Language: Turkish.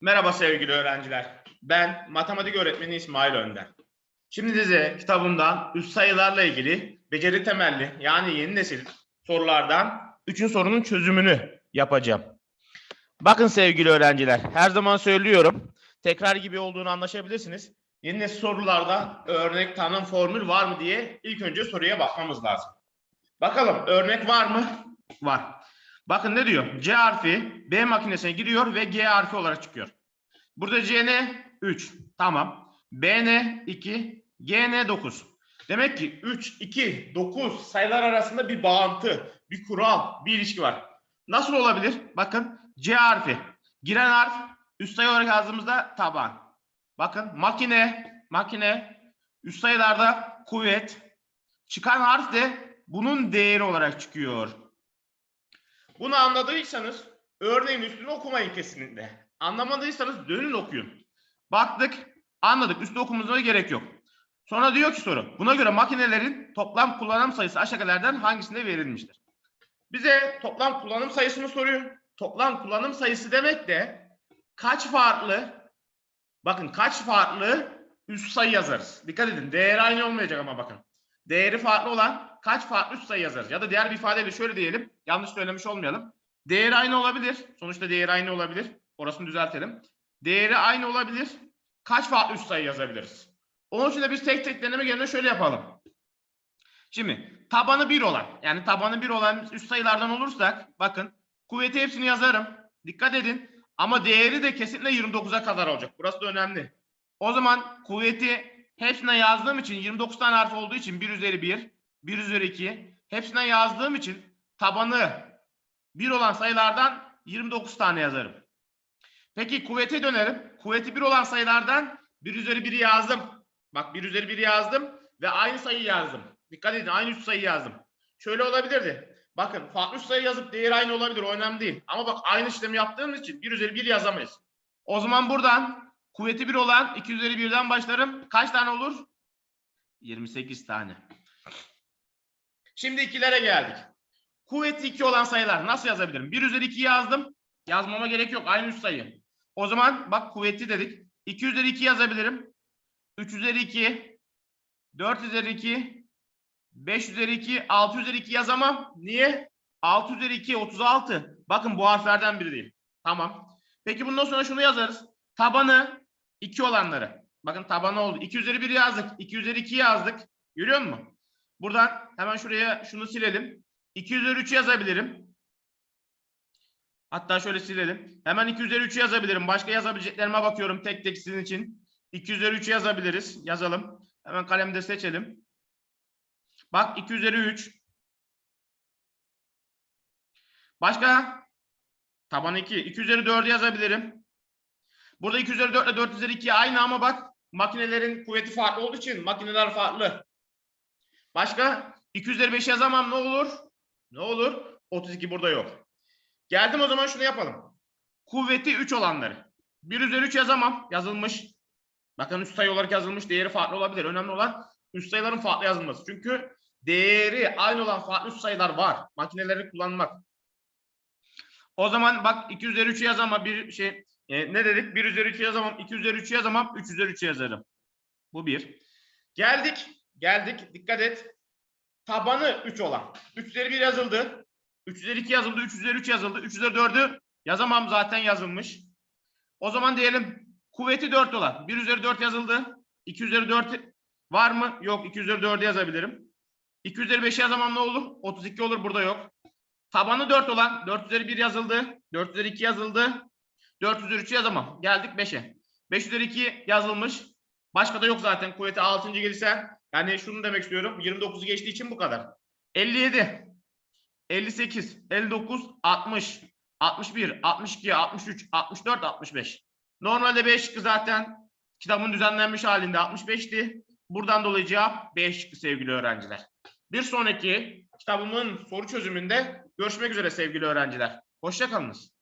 Merhaba sevgili öğrenciler. Ben matematik öğretmeni İsmail Önder. Şimdi size kitabımdan üst sayılarla ilgili beceri temelli yani yeni nesil sorulardan üçün sorunun çözümünü yapacağım. Bakın sevgili öğrenciler, her zaman söylüyorum. Tekrar gibi olduğunu anlaşabilirsiniz. Yeni nesil sorularda örnek tanım formül var mı diye ilk önce soruya bakmamız lazım. Bakalım örnek var mı? Var. Bakın ne diyor? C harfi B makinesine giriyor ve G harfi olarak çıkıyor. Burada C ne? 3. Tamam. B ne? 2. G ne? 9. Demek ki 3, 2, 9 sayılar arasında bir bağıntı, bir kural, bir ilişki var. Nasıl olabilir? Bakın C harfi. Giren harf üst sayı olarak yazdığımızda taban. Bakın makine, makine üst sayılarda kuvvet. Çıkan harf de bunun değeri olarak çıkıyor. Bunu anladıysanız örneğin üstünü okumayın kesinlikle. Anlamadıysanız dönün okuyun. Baktık, anladık. Üstü okumamıza gerek yok. Sonra diyor ki soru. Buna göre makinelerin toplam kullanım sayısı aşağıdakilerden hangisinde verilmiştir? Bize toplam kullanım sayısını soruyor. Toplam kullanım sayısı demek de kaç farklı bakın kaç farklı üst sayı yazarız. Dikkat edin. Değeri aynı olmayacak ama bakın. Değeri farklı olan kaç farklı üst sayı yazarız? Ya da diğer bir ifadeyle şöyle diyelim. Yanlış söylemiş olmayalım. Değeri aynı olabilir. Sonuçta değeri aynı olabilir. Orasını düzeltelim. Değeri aynı olabilir. Kaç farklı üst sayı yazabiliriz? Onun için de biz tek tek deneme yerine şöyle yapalım. Şimdi tabanı 1 olan yani tabanı 1 olan üst sayılardan olursak bakın kuvveti hepsini yazarım. Dikkat edin. Ama değeri de kesinlikle 29'a kadar olacak. Burası da önemli. O zaman kuvveti hepsine yazdığım için 29 tane harf olduğu için 1 üzeri 1, 1 üzeri 2 hepsine yazdığım için tabanı 1 olan sayılardan 29 tane yazarım. Peki kuvvete dönerim. Kuvveti 1 olan sayılardan 1 üzeri 1'i yazdım. Bak 1 üzeri 1'i yazdım ve aynı sayıyı yazdım. Dikkat edin aynı üst sayıyı yazdım. Şöyle olabilirdi. Bakın farklı üst sayı yazıp değeri aynı olabilir o önemli değil. Ama bak aynı işlemi yaptığımız için 1 üzeri 1 yazamayız. O zaman buradan kuvveti 1 olan 2 üzeri 1'den başlarım. Kaç tane olur? 28 tane. Şimdi ikilere geldik. Kuvveti 2 olan sayılar nasıl yazabilirim? 1 üzeri 2 yazdım. Yazmama gerek yok. Aynı üst sayı. O zaman bak kuvveti dedik. 2 üzeri 2 yazabilirim. 3 üzeri 2. 4 üzeri 2. 5 üzeri 2. 6 üzeri 2 yazamam. Niye? 6 üzeri 2 36. Bakın bu harflerden biri değil. Tamam. Peki bundan sonra şunu yazarız. Tabanı 2 olanları. Bakın tabanı oldu. 2 üzeri 1 yazdık. 2 üzeri 2 yazdık. Görüyor musun? Buradan hemen şuraya şunu silelim. 2 üzeri 3 yazabilirim. Hatta şöyle silelim. Hemen 2 üzeri 3 yazabilirim. Başka yazabileceklerime bakıyorum tek tek sizin için. 2 üzeri 3 yazabiliriz. Yazalım. Hemen kalemde seçelim. Bak 2 üzeri 3. Başka? Taban 2. 2 üzeri 4'ü yazabilirim. Burada 2 üzeri 4 ile 4 üzeri 2 aynı ama bak makinelerin kuvveti farklı olduğu için makineler farklı. Başka? 2 üzeri 5 yazamam ne olur? Ne olur? 32 burada yok. Geldim o zaman şunu yapalım. Kuvveti 3 olanları. 1 üzeri 3 yazamam. Yazılmış. Bakın üst sayı olarak yazılmış. Değeri farklı olabilir. Önemli olan üst sayıların farklı yazılması. Çünkü değeri aynı olan farklı üst sayılar var. Makineleri kullanmak. O zaman bak 2 üzeri 3'ü yazamam. Bir şey e, ne dedik? 1 üzeri 3'ü yazamam. 2 üzeri 3'ü yazamam. 3 üzeri 3'ü yazarım. Bu bir. Geldik. Geldik. Dikkat et. Tabanı 3 olan. 3 üzeri 1 yazıldı. 3 üzeri 2 yazıldı. 3 üzeri 3 yazıldı. 3 üzeri 4'ü yazamam zaten yazılmış. O zaman diyelim kuvveti 4 olan. 1 üzeri 4 yazıldı. 2 üzeri 4 var mı? Yok. 2 üzeri 4'ü yazabilirim. 2 üzeri 5 yazamam ne olur? 32 olur burada yok. Tabanı 4 olan 4 üzeri 1 yazıldı. 4 üzeri 2 yazıldı. 4 üzeri 3 yazamam. Geldik 5'e. 5 üzeri 2 yazılmış. Başka da yok zaten. Kuvveti 6. gelirse. Yani şunu demek istiyorum. 29'u geçtiği için bu kadar. 57. 58, 59, 60, 61, 62, 63, 64, 65. Normalde 5 şıkkı zaten kitabın düzenlenmiş halinde 65'ti. Buradan dolayı cevap 5 şıkkı sevgili öğrenciler. Bir sonraki kitabımın soru çözümünde görüşmek üzere sevgili öğrenciler. Hoşçakalınız.